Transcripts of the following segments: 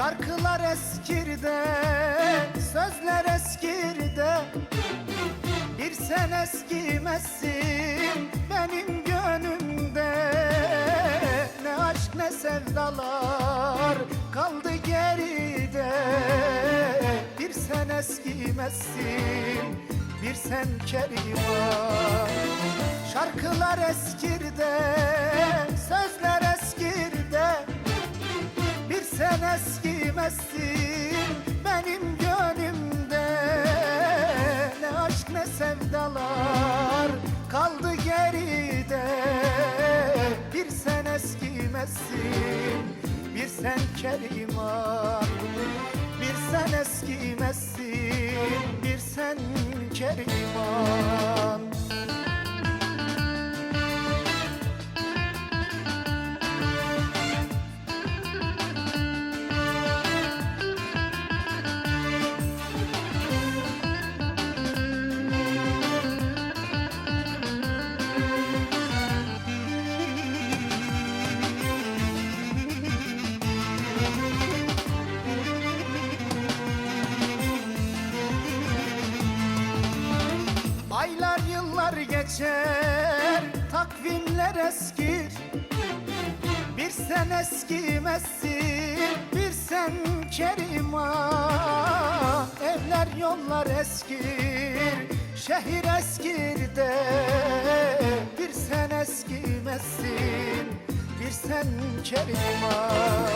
Şarkılar eskirde, sözler eskirde Bir sen eskimezsin benim gönlümde. Ne aşk ne sevdalar kaldı geride. Bir sen eskimezsin bir sen keriman. Şarkılar eskirde, sözler eskirde bir sen eskimezsin geride. Bir sen eskimezsin bir sen keriman. Bir sen eskimezsin bir sen keriman geçer. Takvimler eskir. Bir sen eskimezsin Bir sen keriman Evler yollar eskir Şehir eskir de. Bir sen eskimezsin Bir sen keriman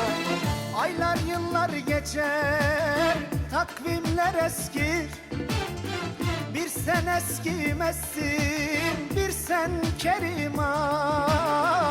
Aylar yıllar geçer Takvimler eskir. Bir sen eskimezsin, sen keriman